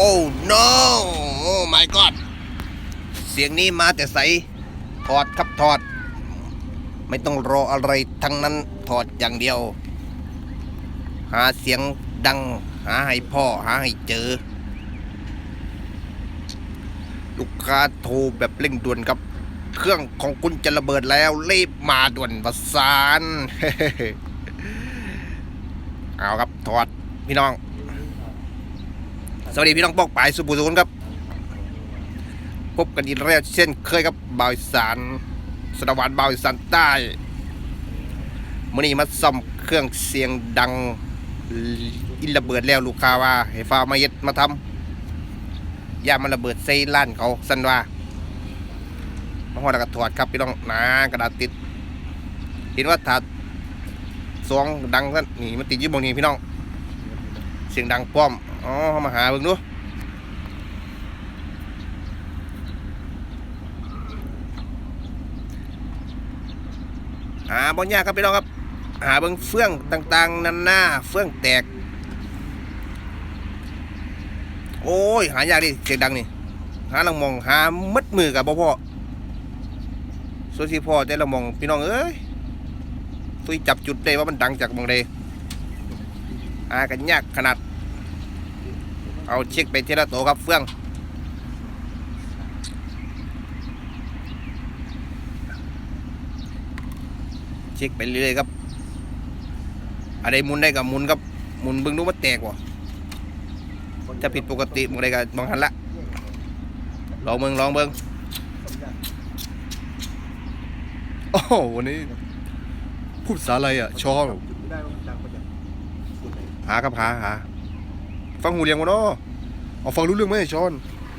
อ้ no โอ้ my god เสียงนี้มาแต่ใส ถอดครับถอด ไม่ต้องรออะไรทั้งนั้นถอดอย่างเดียว หาเสียงดัง หาให้พ่อ หาให้เจอ ลูกค้าโทรแบบเร่งด่วนครับ เครื่องของคุณจะระเบิดแล้วรีบมาด่วนประสาน เอาครับถอดพี่น้อง สวัสดีพี่น้องปอกปายสุภูสุนครับ พบกันอีกแล้วเช่นเคยครับบ่าวอีสารสนวันบ่าวอีสานใต้มื่อนี้มาซ่อมเครื่องเสียงดังอินระเบิดแล้วลูกค้าว่าให้ฟ้ามาเย็ดมาทำย่ามันระเบิดใส่ล้านเขาสันว่ามาหอดแล้วกระถอดครับพี่น้องหนากระดาษติด เห็นว่าถาดสองดังกันนี่มันติดยี่บงนี้พี่น้อง เสียงดังป้อม อ๋อเอามาหาเบิ่งดูหาบ่ยากครับพี่น้องครับ หาเบิ่งเฟื่องต่างๆนันหน้าเฟื่องแตก โอ้ย หายากดิเสียงดังนี่หาลังมองหามัดมือกับบ่พ่อส่วนที่พ่อแต่ละมองพี่น้องเอ้ยซุยจับจุดได้ว่ามันดังจากหมองใด หากันยากขนาด เอาเช็คไปทีละตัวครับเฟื่องเช็คไปเรื่อยครับอะไรมุนได้กับมุนครับมุนเบิ่งดูว่าแตกบ่ถ้าผิดปกติมึงได้ก็มองหันละลองเบิงลองเบิงโอ้โหวันนี้พูดภาษาอะไรอะชอบ หาครับหาหาฟังหูเรียงวะเนาะเอาฟังรู้เรื่องไหมชอน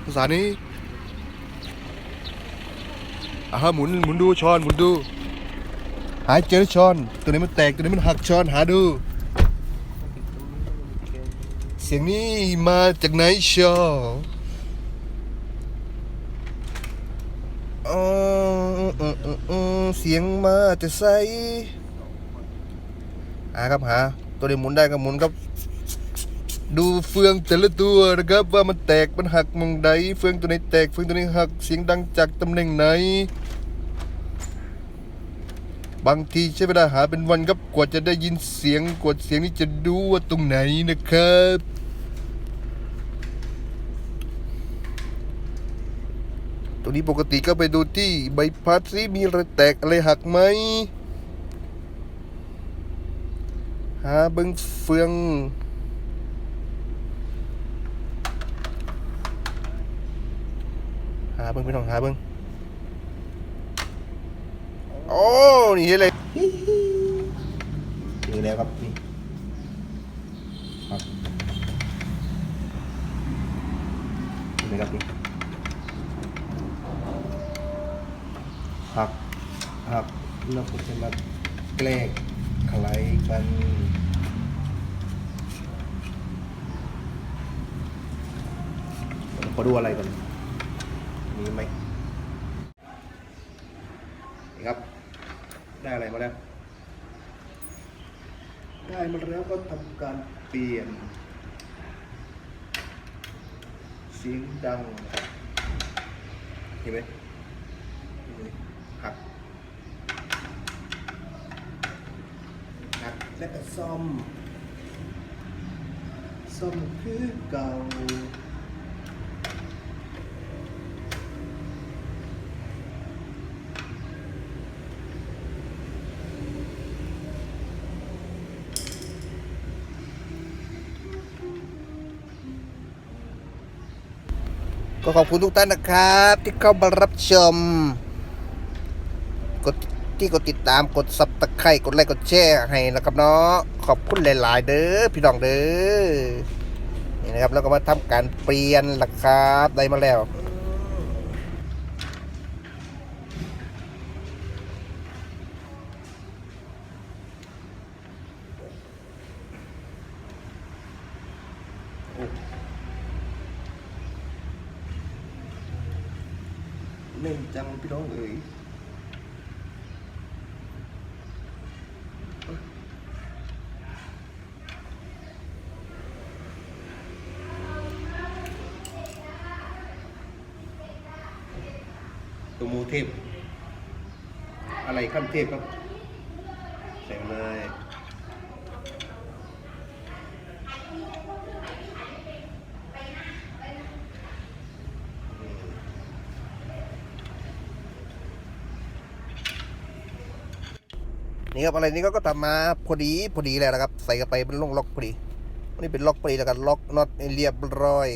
ภาษานี้อ่าหมุนหมุนดูชอนหมุนดู หาเจอชอน ตัวนี้มันแตกตัวนี้มันหักชอนหาดู เสียงนี้มาจากไหนชออ๋ออืมอืมอืมเสียงมาจะใสอาครับหา ตัวนี้หมุนได้ก็หมุนครับ ดูเฟืองแต่ละตัวนะครับว่ามันแตกมันหักมองใดเฟืองตัวไหนแตกเฟืองตัวไหนหักเสียงดังจากตำแหน่งไหน บางทีใช้เวลาหาเป็นวันครับกว่าจะได้ยินเสียงกว่าเสียงนี้จะดูว่าตรงไหนนะครับตัวนี้ปกติก็ไปดูที่ใบพัดซิมีอะไรแตกอะไรหักไหม หาเบิ้งเฟือง หาเบิ้งพี่น้องหาเบิ้งโอ้นี่เลย เจอแล้วครับนี่ครับนี่ครับนี่หักหักแล้วก็จะมาแกล้ง คลายกันขอดูอะไรก่อนมีไหมนี่ครับ ได้อะไรมาแล้ว ได้มาแล้วก็ทำการเปลี่ยน เสียงดังเห็นไหมนี่หัก หัก และก็ซ่อมซ่อมคือเก่าก็ขอบคุณทุกท่านนะครับ ที่เข้ามารับชม กด กดติดตามกดซับตะไคร่กดไลค์กดแชร์ให้นะครับเนาะขอบคุณหลาย ๆ เด้อพี่น้องเด้อนี่นะครับแล้วก็มาทำการเปลี่ยนราคาได้มาแล้วเน่นจังพี่น้องเอ๋ย มูเทพ อะไรขั้นเทพครับ ใส่เลย นี่ครับอะไรนี้ก็ก็ทำมาพอดีพอดีเลยนะครับ ใส่เข้าไปเป็นล็อกล็อกพอดีนี่เป็นล็อกพอดีแล้วกันล็อกน็อตให้เรียบร้อย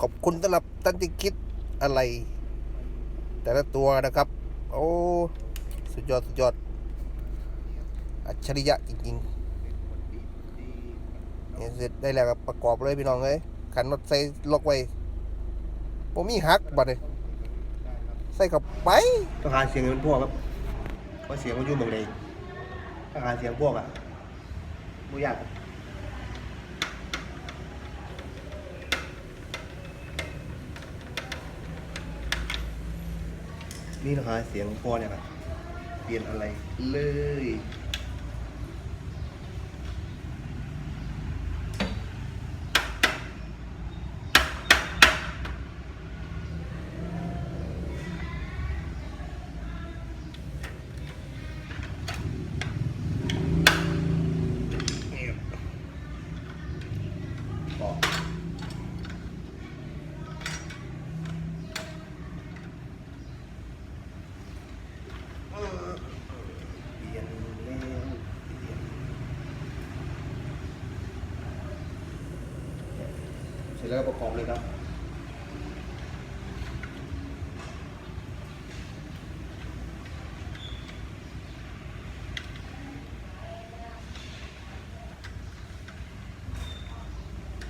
ขอบคุณสำหรับท่านที่คิดอะไร แต่ละตัวนะครับ โอ้ สุดยอด สุดยอด อัจฉริยะจริงๆเนี่ยเสร็จได้แล้วครับประกอบเลยพี่น้องเลยขันรถใส่ล็อกไว้ผมมีหักบัดเลยใส่กับไปต้องหาเสียงเป็นพวกครับเพราะเสียงมันอยู่เมืองใดต้องหาเสียงพวกอะไม่ยาก นี่นะคะเสียงพ่อเนี่ยครับเปลี่ยนอะไรเลย บอกเออเปลี่ยนแล้วเปลี่ยน เสร็จแล้วก็ประกอบเลยครับ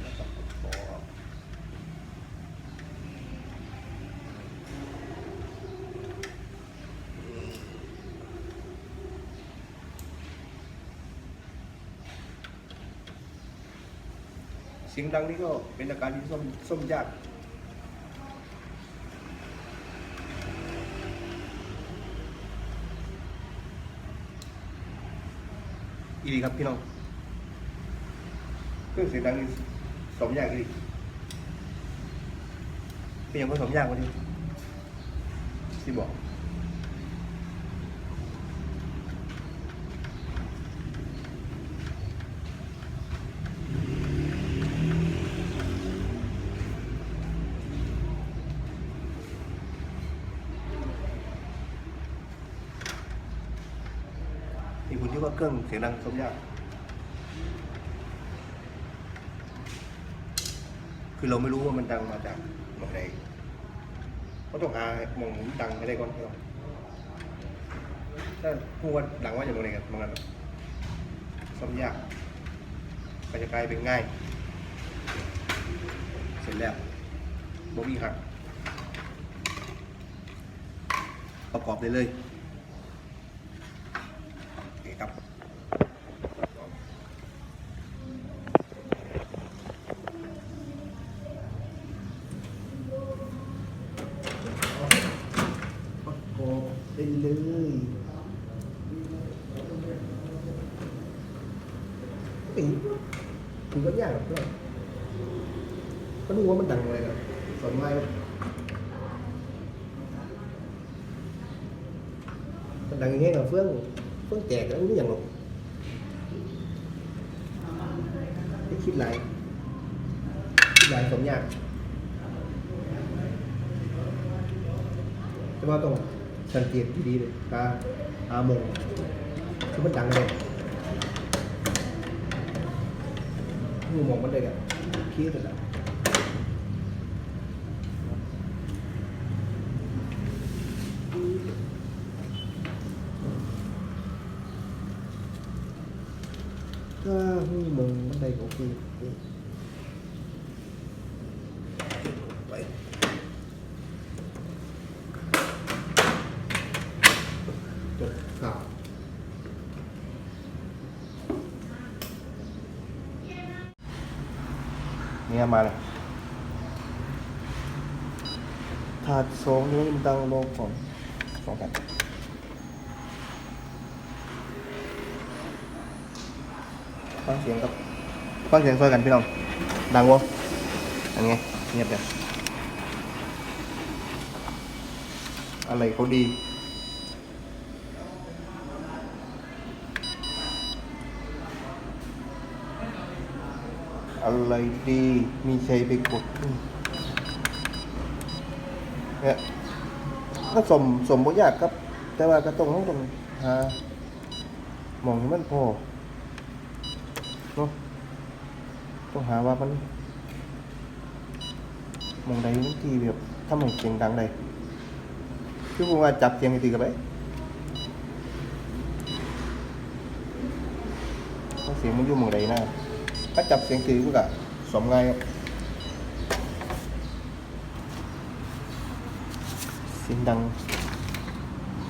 แล้วก็ประกอบเสียงดังนี่ก็เป็นอาการที่ส้มส้มยากอีดีครับพี่น้องเครื่องเสียงดังนี่สมยากอีกเป็นยังไงสมยากกว่านี้ที่บอก มีคุณที่ว่าเครื่องเสียงดังสมยากคือเราไม่รู้ว่ามันดังมาจากเมืองใดก็ต้องหาหมองดังให้ได้ก่อนครับถ้าพูดว่าดังว่าอย่างไรกันบางอันซ่อมยากก็จะกลายเป็นง่าย เสร็จแล้วบ่มีหักประกอบได้เลย ครับประกอบไปเลยเป็นถึงก็ยากหรอเพื่อนก็ดูว่ามันดังอะไรกันสอนไม้มันดังอย่างเงี้ยกับเฟื่อง เฟื่งแตกแล้วไม่อย่างหรอกไม่คิดไรคิดไรสมยากแต่ว่าต้องสังเกตดีๆเลยตาตามงคือมันดังเลยมือมองมันเลยอะคิดเลยอะถ้า มือมองมันได้ก็โอเคไปจบข่าวเนี่ยมาเลยถาดสองนี้มันดังลงก่อนสองกัน ฟังเสียงครับฟังเสียงช่วยกันพี่น้อง ดังวะอันนี้เงียบเดี๋ยวอะไรเขาดีอะไรดี มีใช้ไปกดเนี่ยก็สมสมบ่ยากครับ แต่ว่าก็ต้องต้องหามองให้มันพอ เนาะต้องหาว่ามันมองใดบางทีแบบถ้ามันเสียงดังใดคือผมว่าจับเสียงตีกันไปถ้เสียงมันอยู่หมองใดนะถ้าจับเสียงตีก็กะสมง่ายครับเสียงดัง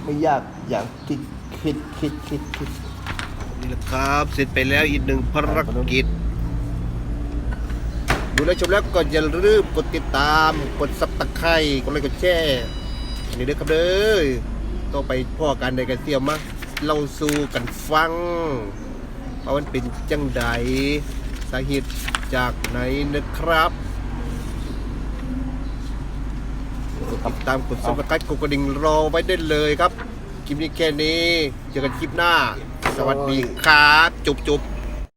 ไม่ยากอย่างคิดคิดคิดคิดคิด นี่แหละครับ เสร็จไปแล้วอีกหนึ่งภารกิจ ดูแลวชมแล้วก็อย่าลืมกดติดตาม กดซับตะไคร้กดไลค์กดแชร์นนี้เด้อครับเด้อต่อไปพ่อกันใดกันเสียมาเล่าสู่กันฟังว่ามันเป็นจังใดสาเหตุจากไหนนะครับกดติดตามกดซับสไครต์กดกระดิ่งรอไว้ได้เลยครับ คลิปนี้แค่นี้ เจอกันคลิปหน้า สวัสดีครับ จุบจุบ